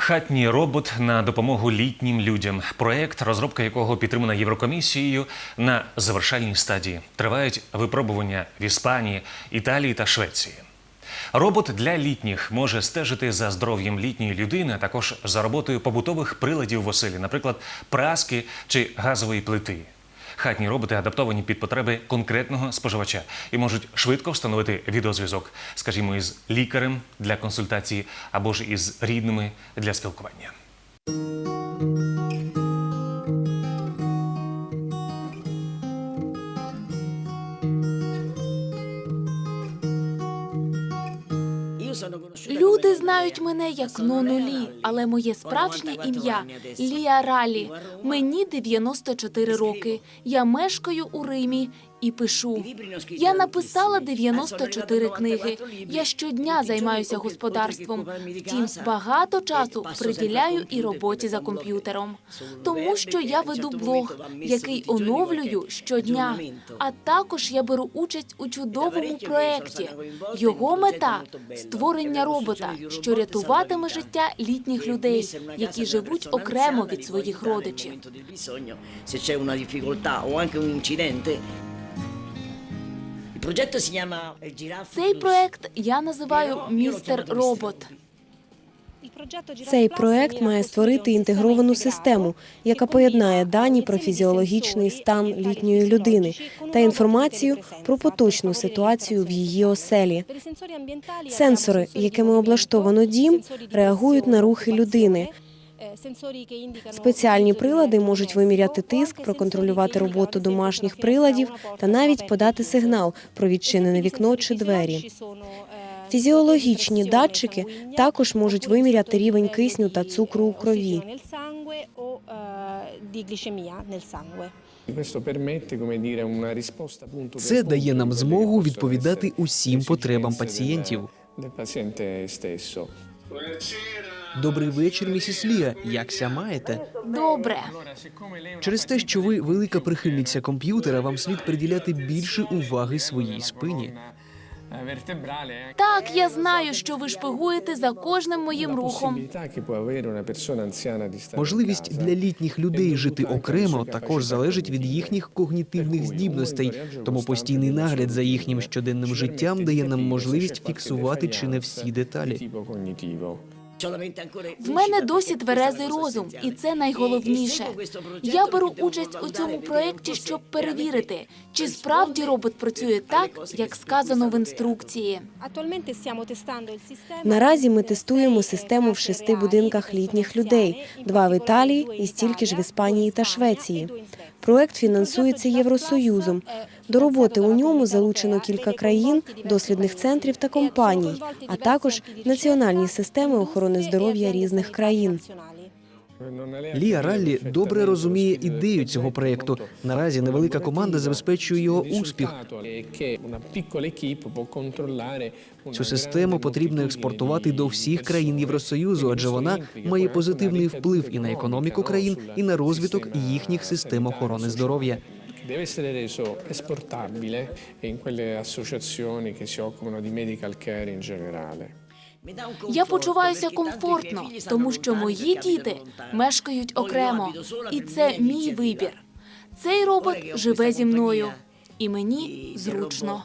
Хатній робот на допомогу літнім людям. Проект, розробка якого підтримана Єврокомісією на завершальній стадії. Тривають випробування в Іспанії, Італії та Швеції. Робот для літніх може стежити за здоров'ям літньої людини, а також за роботою побутових приладів в оселі, наприклад, праски чи газової плити. Хатні роботи адаптовані під потреби конкретного споживача і можуть швидко встановити відеозв'язок, скажімо, із лікарем для консультації або ж із рідними для спілкування. Люди знають мене як Нону Лі, але моє справжнє ім'я Лія Ралі. Мені 94 роки. Я мешкаю у Римі і пишу. Я написала 94 книги. Я щодня займаюся господарством. Втім, багато часу приділяю і роботі за комп'ютером, тому що я веду блог, який оновлюю щодня. А також я беру участь у чудовому проєкті. Його мета створення робота, що рятуватиме життя літніх людей, які живуть окремо від своїх родичів. Se c'è una difficoltà o anche. Цей проект я називаю містер робот. Цей проект має створити інтегровану систему, яка поєднає дані про фізіологічний стан літньої людини та інформацію про поточну ситуацію в її оселі. Сенсори, якими облаштовано дім, реагують на рухи людини. Спеціальні прилади можуть виміряти тиск, проконтролювати роботу домашніх приладів та навіть подати сигнал про відчинене вікно чи двері. Фізіологічні датчики також можуть виміряти рівень кисню та цукру у крові. Це дає нам змогу відповідати усім потребам пацієнтів. Добрий вечір, місіс Лія. Якся маєте? Добре, Через те, що ви велика прихильниця комп'ютера, вам слід приділяти більше уваги своїй спині. Так я знаю, що ви шпигуєте за кожним моїм рухом. Можливість для літніх людей жити окремо також залежить від їхніх когнітивних здібностей. Тому постійний нагляд за їхнім щоденним життям дає нам можливість фіксувати чи не всі деталі. В мене досі тверезий розум, і це найголовніше. Я беру участь у цьому проєкті, щоб перевірити, чи справді робот працює так, як сказано в інструкції. Наразі ми тестуємо систему в шести будинках літніх людей: два в Італії і стільки ж в Іспанії та Швеції. Проект фінансується Євросоюзом. До роботи у ньому залучено кілька країн, дослідних центрів та компаній, а також національні системи охорони здоров'я різних країн. Лія Раллі добре розуміє ідею цього проєкту. Наразі невелика команда забезпечує його успіх. Цю систему потрібно експортувати до всіх країн Євросоюзу, адже вона має позитивний вплив і на економіку країн, і на розвиток їхніх систем охорони здоров'я. Deve essere reso esportabile in quelle associazioni che si occupano di medical care in generale. Я почуваюся комфортно, тому що мої діти мешкають окремо, і це мій вибір. Цей робот живе зі мною, і мені зручно.